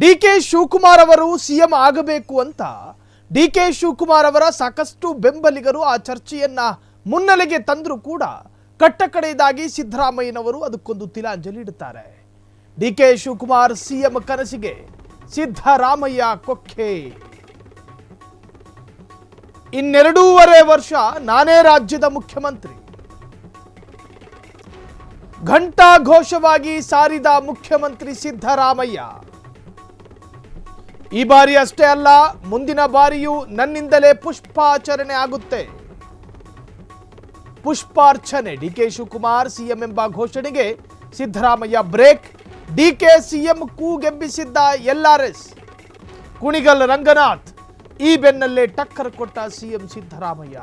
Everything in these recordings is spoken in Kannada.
ಡಿ ಕೆ ಶಿವಕುಮಾರ್ ಅವರು ಸಿಎಂ ಆಗಬೇಕು ಅಂತ ಡಿ ಕೆ ಶಿವಕುಮಾರ್ ಅವರ ಸಾಕಷ್ಟು ಬೆಂಬಲಿಗರು ಆ ಚರ್ಚೆಯನ್ನ ಮುನ್ನೆಲೆಗೆ ತಂದರೂ ಕೂಡ ಕಟ್ಟಕಡೆಯದಾಗಿ ಸಿದ್ದರಾಮಯ್ಯನವರು ಅದಕ್ಕೊಂದು ತಿಲಾಂಜಲಿ ಇಡುತ್ತಾರೆ. ಡಿ ಕೆ ಶಿವಕುಮಾರ್ ಸಿಎಂ ಕನಸಿಗೆ ಸಿದ್ದರಾಮಯ್ಯ ಕೊಕ್ಕೆ. ಇನ್ನೆರಡೂವರೆ ವರ್ಷ ನಾನೇ ರಾಜ್ಯದ ಮುಖ್ಯಮಂತ್ರಿ. ಘಂಟಾ ಘೋಷವಾಗಿ ಸಾರಿದ ಮುಖ್ಯಮಂತ್ರಿ ಸಿದ್ದರಾಮಯ್ಯ. ಈ ಬಾರಿ ಅಷ್ಟೇ ಅಲ್ಲ, ಮುಂದಿನ ಬಾರಿಯೂ ನನ್ನಿಂದಲೇ ಪುಷ್ಪಾಚರಣೆ ಆಗುತ್ತೆ. ಪುಷ್ಪಾರ್ಚನೆ ಡಿಕೆ ಶಿವಕುಮಾರ್ ಸಿಎಂ ಎಂಬ ಘೋಷಣೆಗೆ ಸಿದ್ದರಾಮಯ್ಯ ಬ್ರೇಕ್ ಡಿಕೆ ಸಿಎಂ ಕೂಗೆಬ್ಬಿಸಿದ್ದ ಎಲ್ಆರ್ಎಸ್ ಕುಣಿಗಲ್ ರಂಗನಾಥ್, ಈ ಬೆನ್ನಲ್ಲೇ ಟಕ್ಕರ್ ಕೊಟ್ಟ ಸಿಎಂ ಸಿದ್ದರಾಮಯ್ಯ.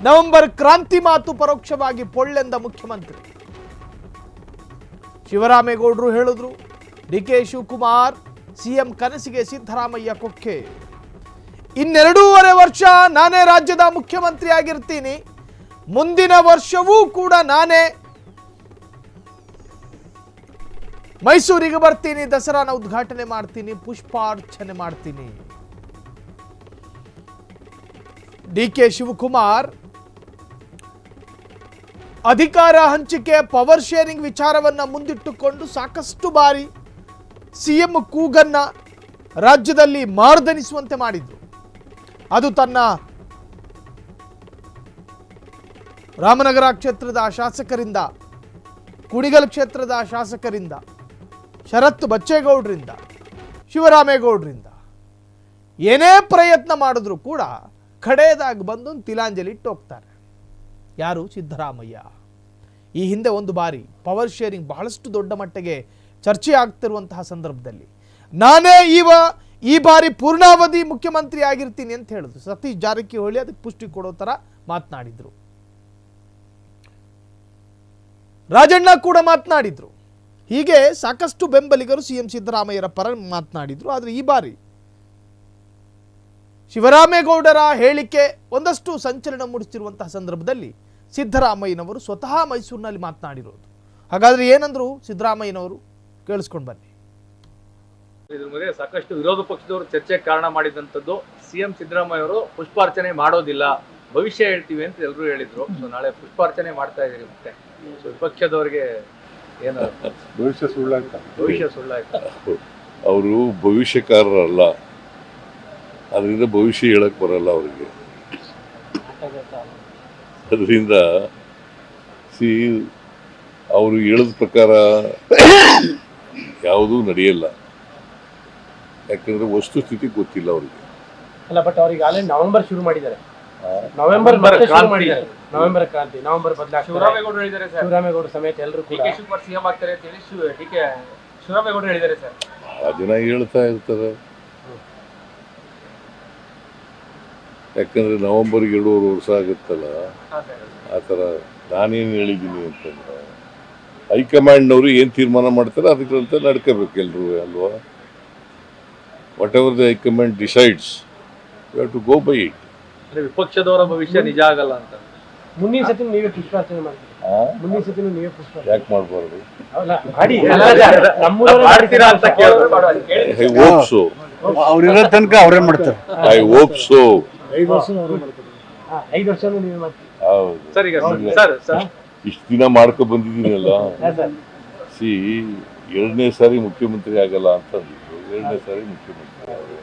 ನವೆಂಬರ್ ಕ್ರಾಂತಿ ಮಾತು ಪರೋಕ್ಷವಾಗಿ ಪೊಳ್ಳೆಂದ ಮುಖ್ಯಮಂತ್ರಿ. ಶಿವರಾಮೇಗೌಡರು ಹೇಳಿದ್ರು ಡಿ ಕೆ ಶಿವಕುಮಾರ್, ಸಿಎಂ ಕನಸಿಗೆ ಸಿದ್ದರಾಮಯ್ಯ ಕೊಕ್ಕೆ. ಇನ್ನೆರಡೂವರೆ ವರ್ಷ ನಾನೇ ರಾಜ್ಯದ ಮುಖ್ಯಮಂತ್ರಿ ಆಗಿರ್ತೀನಿ ಮುಂದಿನ ವರ್ಷವೂ ಕೂಡ ನಾನೇ ಮೈಸೂರಿಗೆ ಬರ್ತೀನಿ, ದಸರಾನ ಉದ್ಘಾಟನೆ ಮಾಡ್ತೀನಿ, ಪುಷ್ಪಾರ್ಚನೆ ಮಾಡ್ತೀನಿ. ಡಿ ಕೆ ಶಿವಕುಮಾರ್, ಅಧಿಕಾರ ಹಂಚಿಕೆ, ಪವರ್ ಶೇರಿಂಗ್ ವಿಚಾರವನ್ನ ಮುಂದಿಟ್ಟುಕೊಂಡು ಸಾಕಷ್ಟು ಬಾರಿ ಸಿಎಂ ಕೂಗನ್ನ ರಾಜ್ಯದಲ್ಲಿ ಮಾರ್ದನಿಸುವಂತೆ ಮಾಡಿದ್ರು. ಅದು ತನ್ನ ರಾಮನಗರ ಕ್ಷೇತ್ರದ ಶಾಸಕರಿಂದ, ಕುಣಿಗಲ್ ಕ್ಷೇತ್ರದ ಶಾಸಕರಿಂದ, ಶರತ್ ಬಚ್ಚೇಗೌಡರಿಂದ, ಶಿವರಾಮೇಗೌಡರಿಂದ. ಏನೇ ಪ್ರಯತ್ನ ಮಾಡಿದ್ರೂ ಕೂಡ ಕಡೆಯದಾಗಿ ಬಂದು ತಿಲಾಂಜಲಿ ಇಟ್ಟು ಹೋಗ್ತಾರೆ. ಯಾರು ಸಿದ್ದರಾಮಯ್ಯ? ಈ ಹಿಂದೆ ಒಂದು ಬಾರಿ ಪವರ್ ಶೇರಿಂಗ್ ಬಹಳಷ್ಟು ದೊಡ್ಡ ಮಟ್ಟಿಗೆ ಚರ್ಚೆ ಆಗ್ತಿರುವಂತಹ ಸಂದರ್ಭದಲ್ಲಿ. ನಾನೇ ಇವ ಈ ಬಾರಿ ಪೂರ್ಣಾವಧಿ ಮುಖ್ಯಮಂತ್ರಿ ಆಗಿರ್ತೀನಿ ಅಂತ ಹೇಳಿದ್ರು. ಸತೀಶ್ ಜಾರಕಿಹೊಳಿ ಅದಕ್ಕೆ ಪುಷ್ಟಿ ಕೊಡೋ ಥರ ಮಾತನಾಡಿದ್ರು. ರಾಜಣ್ಣ ಕೂಡ ಮಾತನಾಡಿದ್ರು. ಹೀಗೆ ಸಾಕಷ್ಟು ಬೆಂಬಲಿಗರು ಸಿ ಎಂ ಸಿದ್ದರಾಮಯ್ಯರ ಪರ ಮಾತನಾಡಿದ್ರು. ಆದರೆ ಈ ಬಾರಿ ಶಿವರಾಮೇಗೌಡರ ಹೇಳಿಕೆ ಒಂದಷ್ಟು ಸಂಚಲನ ಮೂಡಿಸಿರುವಂತಹ ಸಂದರ್ಭದಲ್ಲಿ ಸಿದ್ದರಾಮಯ್ಯನವರು ಸ್ವತಃ ಮೈಸೂರಿನಲ್ಲಿ ಮಾತನಾಡಿರೋದು. ಹಾಗಾದ್ರೆ ಏನಂದ್ರು ಸಿದ್ದರಾಮಯ್ಯನವರು? ಕೇಳಿಸ್ಕೊಂಡು ಬನ್ನಿ. ಇದ್ರ ಮೇಲೆ ಸಾಕಷ್ಟು ವಿರೋಧ ಪಕ್ಷದವರು ಚರ್ಚೆಗೆ ಕಾರಣ ಮಾಡಿದಂಥದ್ದು ಸಿಎಂ ಸಿದ್ದರಾಮಯ್ಯ ಅವರು ಪುಷ್ಪಾರ್ಚನೆ ಮಾಡೋದಿಲ್ಲ ಭವಿಷ್ಯ ಹೇಳ್ತೀವಿ ಅಂತ ಎಲ್ಲರೂ ಹೇಳಿದ್ರು. ಸೊ ನಾಳೆ ಪುಷ್ಪಾರ್ಚನೆ ಮಾಡ್ತಾ ಇದ್ದೀರಿ ಮತ್ತೆ. ಸೊ ವಿಪಕ್ಷದವರಿಗೆ ಏನು? ಭವಿಷ್ಯ ಸುಳ್ಳಾಯ್ತ ಭವಿಷ್ಯ ಸುಳ್ಳಾಯ್ತ ಅವರು ಭವಿಷ್ಯಕಾರರಲ್ಲ. ಅದರಿಂದ ಭವಿಷ್ಯ ಹೇಳಕ್ ಬರಲ್ಲ ಅವರಿಗೆ. ಅದರಿಂದ ಸಿ ಅವರು ಹೇಳಿದ ಪ್ರಕಾರ ಯಾವುದೂ ನಡೆಯಲ್ಲ. ಯಾಕಂದ್ರೆ ವಸ್ತುಸ್ಥಿತಿ ಗೊತ್ತಿಲ್ಲ ಅವ್ರಿಗೆ. ಅಲ್ಲ ಬಟ್ ಅವ್ರಿಗೆ ಆಲ್ರೆಡಿ ನವೆಂಬರ್ ಶುರು ಮಾಡಿದ್ದಾರೆ. ನವೆಂಬರ್ ನವೆಂಬರ್ ಮತ್ತೆ ಶುರು ಕ್ರಾಂತಿ. ಮಾಡಿದ್ದಾರೆ. ನವೆಂಬರ್ ಕ್ರಾಂತಿ ನವೆಂಬರ್ ಬದಲಾಗ್ತಾರೆ. ಶಿವರಾಮೇಗೌಡರು ಹೇಳಿದ್ದಾರೆ ಸರ್. ಶಿವರಾಮೇಗೌಡ ಸಮೇತ ಎಲ್ಲರೂ ಡಿ ಕೂಡ ಕೆ ಶಿವಕುಮಾರ್ ಸಿಎಂ ಆಗ್ತಾರೆ ಅಂತ ಹೇಳಿ ಶಿವ ಡಿ ಕೆ ಶಿವರಾಮೇಗೌಡರು ಹೇಳಿದ್ದಾರೆ ಸರ್. ಆ ಜನ ಹೇಳ್ತಾ ಇರ್ತಾರೆ. ಯಾಕಂದ್ರೆ ನವೆಂಬರ್ ಎರಡೂವರೆ ವರ್ಷ ಆಗುತ್ತಲ್ಲ? ಆ ಥರ ನಾನೇನು ಹೇಳಿದ್ದೀನಿ ಅಂತಂದ್ರೆ ಹೈಕಮಾಂಡ್ನವರು ಏನು ತೀರ್ಮಾನ ಮಾಡ್ತಾರೆ ಅದಕ್ಕಂತ ನಡ್ಕೋಬೇಕು ಎಲ್ಲರೂ ಅಲ್ವಾ? Whatever the high command decides you have to go by it ಅಂದ್ರೆ ವಿಪಕ್ಷದವರ ಭವಿಷ್ಯ ನಿಜ ಆಗಲ್ಲ ಅಂತ. ಮುಂದಿನ ಸತಿ ನೀವೇ ಪುಷ್ಪಾರ್ಚನೆ ಮಾಡ್ತೀರಿ? ಮುಂದಿನ ಸತಿ ನೀವೇ ಪುಷ್ಪಾರ್ಚನೆ ಯಾಕೆ ಮಾಡಬಾರ್ದು? ಅಲ್ಲ ಮಾಡಿ. ನಾವ್ ಮಾಡ್ತೀರಾ ಅಂತ ಕೇಳಿದ್ರು ಕೇಳಿ ಐ ಹೋಪ್ ಸೊ ಅವ್ರಿರೋ ತನಕ ಅವರೇ ಮಾಡ್ತಾರೆ. ಐ ಹೋಪ್ ಸೋ ಐದು ವರ್ಷ ಐದು ವರ್ಷನೂ ನೀವೇ ಮಾಡ್ತೀರಿ? ಹೌದು. ಸರಿ ಈಗ ಸರ್ ಸರ್. ಇಷ್ಟು ದಿನ ಮಾಡ್ಕೊ ಬಂದಿದ್ದೀನಲ್ಲ. ಸೀ ಎರಡನೇ ಸಾರಿ ಮುಖ್ಯಮಂತ್ರಿ ಆಗಲ್ಲ ಅಂತ ಅಂದಿದ್ರು. ಎರಡನೇ ಸಾರಿ ಮುಖ್ಯಮಂತ್ರಿ ಆಗಲ್ಲ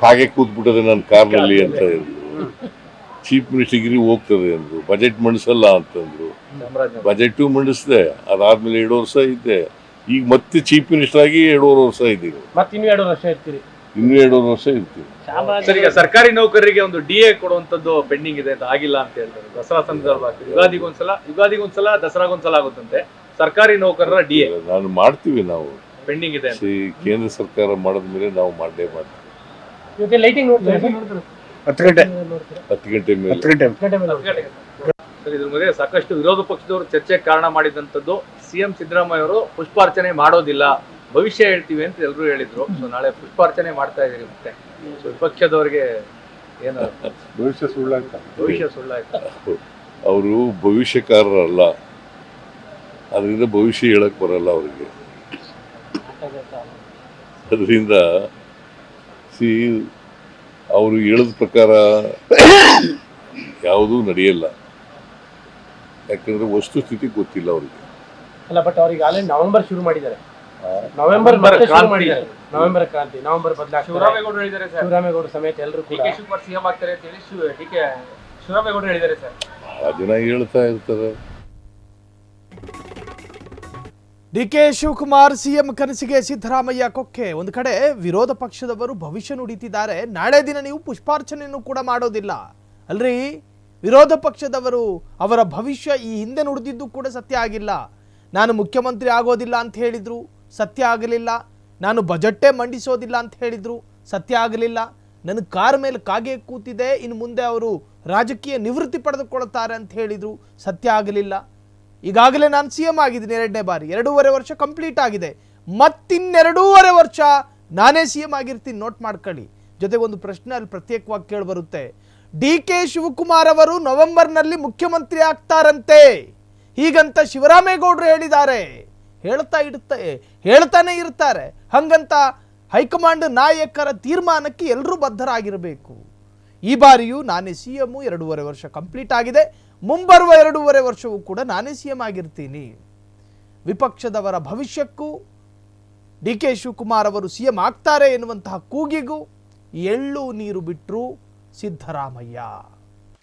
ಹಾಗೆ ಕೂತ್ಬಿಟ್ಟದೆ ನನ್ನ ಕಾರ್ನಲ್ಲಿ ಅಂತ ಹೇಳಿದ್ರು ಚೀಫ್ ಮಿನಿಸ್ಟರ್ಗಿರಿ ಹೋಗ್ತದೆ ಅಂದರು. ಬಜೆಟ್ ಮಂಡಿಸಲ್ಲ ಅಂತಂದ್ರು ಬಜೆಟು ಮಂಡಿಸಿದೆ. ಅದಾದ್ಮೇಲೆ ಎರಡು ವರ್ಷ ಇದ್ದೆ ಈಗ ಮತ್ತೆ ಚೀಫ್ ಮಿನಿಸ್ಟರ್ ಆಗಿ ಎರಡೂವರೆ ವರ್ಷ ಇದ್ದೀನಿ ಮತ್ತೆ ಇನ್ನೂ ಎರಡು ವರ್ಷ ಇರ್ತೀವಿ ಇನ್ನೂ ಎರಡೂವರೆ ವರ್ಷ ಇರ್ತೀನಿ ಸರ್ ಈಗ ಸರ್ಕಾರಿ ನೌಕರರಿಗೆ ಒಂದು ಡಿ ಎ ಕೊಡುವಂತದ್ದು ಪೆಂಡಿಂಗ್ ಇದೆ ಅಂತ ಆಗಿಲ್ಲ ಅಂತ ಹೇಳ್ತಾರೆ. ದಸರಾ ಸಂದರ್ಭ ಯುಗಾದಿಗೊಂದ್ಸಲ ಯುಗಾದಿಗೊಂದ್ಸಲ ದಸರಾಗೊಂದ್ಸಲ ಆಗುತ್ತಂತೆ. ಸರ್ಕಾರಿ ನೌಕರರ ಡಿ ಎ ನಾನು ಮಾಡ್ತೀವಿ ನಾವು. ಪೆಂಡಿಂಗ್ ಇದೆ ಅಂತ. ಸಿ ಕೇಂದ್ರ ಸರ್ಕಾರ ಮಾಡಿದ್ಮೇಲೆ ನಾವು ಮಾಡಲೇ ಮಾಡ್ತೀವಿ. ಇವತ್ತೆ ಲೈಟಿಂಗ್ ನೋಡ್ತೀರಾ. ಹತ್ತು ಗಂಟೆ. ಹತ್ತು ಗಂಟೆ ಮೇಲೆ. ಹತ್ತು ಗಂಟೆ? ಸರ್ ಇದ್ರ ಸಾಕಷ್ಟು ವಿರೋಧ ಪಕ್ಷದವರು ಚರ್ಚೆಗೆ ಕಾರಣ ಮಾಡಿದಂಥದ್ದು ಸಿಎಂ ಸಿದ್ದರಾಮಯ್ಯ ಅವರು ಪುಷ್ಪಾರ್ಚನೆ ಮಾಡೋದಿಲ್ಲ. ಭವಿಷ್ಯ ಹೇಳ್ತೀವಿ ಅಂತ ಎಲ್ಲರೂ ಹೇಳಿದ್ರು. ಸೊ ನಾಳೆ ಪುಷ್ಪಾರ್ಚನೆ ಮಾಡ್ತಾ ಇದ್ದೀರಿ ಮತ್ತೆ ಸೊ ವಿಪಕ್ಷದವರಿಗೆ ಏನು? ಭವಿಷ್ಯ ಸುಳ್ಳಾಗ್ತ ಭವಿಷ್ಯ ಸುಳ್ಳಾಯ್ತು. ಅವರು ಭವಿಷ್ಯಕಾರರಲ್ಲ. ಅದರಿಂದ ಭವಿಷ್ಯ ಹೇಳಕ್ ಬರಲ್ಲ ಅವರಿಗೆ. ಅದರಿಂದ ಸಿ ಅವರು ಹೇಳಿದ ಪ್ರಕಾರ ಯಾವುದೂ ನಡೆಯಲ್ಲ. ಯಾಕಂದ್ರೆ ವಸ್ತುಸ್ಥಿತಿ ಗೊತ್ತಿಲ್ಲ ಅವರಿಗೆ. ಅಲ್ಲ ಬಟ್ ಅವ್ರಿಗೆ ಆಲ್ರೆಡಿ ನವೆಂಬರ್ ಶುರು ಮಾಡಿದ್ದಾರೆ. ನವೆಂಬರ್ ನವೆಂಬರ್ ಮತ್ತೆ ಶುರು. ಮಾಡಿದ್ದಾರೆ. ನವೆಂಬರ್ ಕ್ರಾಂತಿ. ನವೆಂಬರ್ ಬದಲಾಗ್ತಾರೆ. ಶಿವರಾಮೇಗೌಡರು ಹೇಳಿದ್ದಾರೆ ಸರ್. ಶಿವರಾಮೇಗೌಡ ಸಮೇತ ಎಲ್ಲರೂ ಡಿ ಕೂಡ ಕೆ ಶಿವಕುಮಾರ್ ಸಿಎಂ ಆಗ್ತಾರೆ ಅಂತ ಹೇಳಿ ಶಿವ ಡಿ ಕೆ ಶಿವರಾಮೇಗೌಡರು ಹೇಳಿದ್ದಾರೆ ಸರ್. ಆ ಜನ ಹೇಳ್ತಾ ಇರ್ತಾರೆ. ಡಿ ಕೆ ಶಿವಕುಮಾರ್ ಸಿಎಂ ಕನಸಿಗೆ ಸಿದ್ದರಾಮಯ್ಯ ಕೊಕ್ಕೆ. ಒಂದು ಕಡೆ ವಿರೋಧ ಪಕ್ಷದವರು ಭವಿಷ್ಯ ನುಡಿತಿದ್ದಾರೆ. ನಾಳೆ ದಿನ ನೀವು ಪುಷ್ಪಾರ್ಚನೆಯನ್ನು ಕೂಡ ಮಾಡೋದಿಲ್ಲ. ಅಲ್ರಿ? ವಿರೋಧ ಪಕ್ಷದವರು ಅವರ ಭವಿಷ್ಯ ಈ ಹಿಂದೆ ನುಡಿದಿದ್ದು ಕೂಡ ಸತ್ಯ ಆಗಿಲ್ಲ. ನಾನು ಮುಖ್ಯಮಂತ್ರಿ ಆಗೋದಿಲ್ಲ ಅಂತ ಹೇಳಿದ್ರು. ಸತ್ಯ ಆಗಲಿಲ್ಲ. ನಾನು ಬಜೆಟ್ಟೇ ಮಂಡಿಸೋದಿಲ್ಲ ಅಂತ ಹೇಳಿದರು. ಸತ್ಯ ಆಗಲಿಲ್ಲ. ನನ್ನ ಕಾರ್ ಮೇಲೆ ಕಾಗೆ ಕೂತಿದೆ. ಇನ್ನು ಮುಂದೆ ಅವರು ರಾಜಕೀಯ ನಿವೃತ್ತಿ ಪಡೆದುಕೊಳ್ತಾರೆ ಅಂತ ಹೇಳಿದ್ರು. ಸತ್ಯ ಆಗಲಿಲ್ಲ. ಈಗಾಗಲೇ ನಾನು ಸಿ ಎಂ ಆಗಿದ್ದೀನಿ ಎರಡನೇ ಬಾರಿ. ಎರಡೂವರೆ ವರ್ಷ ಕಂಪ್ಲೀಟ್ ಆಗಿದೆ. ಮತ್ತಿನ್ನೆರಡೂವರೆ ವರ್ಷ ನಾನೇ ಸಿ ಎಂ ಆಗಿರ್ತೀನಿ. ನೋಟ್ ಮಾಡ್ಕೊಳ್ಳಿ. ಜೊತೆಗೆ ಒಂದು ಪ್ರಶ್ನೆ ಅಲ್ಲಿ ಪ್ರತ್ಯೇಕವಾಗಿ ಕೇಳಿ ಬರುತ್ತೆ ಡಿ ಕೆ ಶಿವಕುಮಾರ್ ಅವರು ನವೆಂಬರ್ನಲ್ಲಿ ಮುಖ್ಯಮಂತ್ರಿ ಆಗ್ತಾರಂತೆ. ಹೀಗಂತ ಶಿವರಾಮೇಗೌಡರು ಹೇಳಿದ್ದಾರೆ. ಹೇಳ್ತಾ ಇಡುತ್ತೆ. ಹೇಳ್ತಾನೆ ಇರ್ತಾರೆ. ಹಂಗಂತ ಹೈಕಮಾಂಡ್ ನಾಯಕರ ತೀರ್ಮಾನಕ್ಕೆ ಎಲ್ಲರೂ ಬದ್ಧರಾಗಿರಬೇಕು. ಈ ಬಾರಿಯೂ ನಾನೇ ಸಿ ಎಮ್ಮು ಎರಡೂವರೆ ವರ್ಷ ಕಂಪ್ಲೀಟ್ ಆಗಿದೆ. ಮುಂಬರುವ ಎರಡೂವರೆ ವರ್ಷವೂ ಕೂಡ ನಾನೇ ಸಿ ಎಂ ಆಗಿರ್ತೀನಿ. ವಿಪಕ್ಷದವರ ಭವಿಷ್ಯಕ್ಕೂ ಡಿ ಕೆ ಶಿವಕುಮಾರ್ ಅವರು ಸಿ ಎಂ ಆಗ್ತಾರೆ ಎನ್ನುವಂತಹ ಕೂಗಿಗೂ ಎಳ್ಳು ನೀರು ಬಿಟ್ಟರು ಸಿದ್ದರಾಮಯ್ಯ.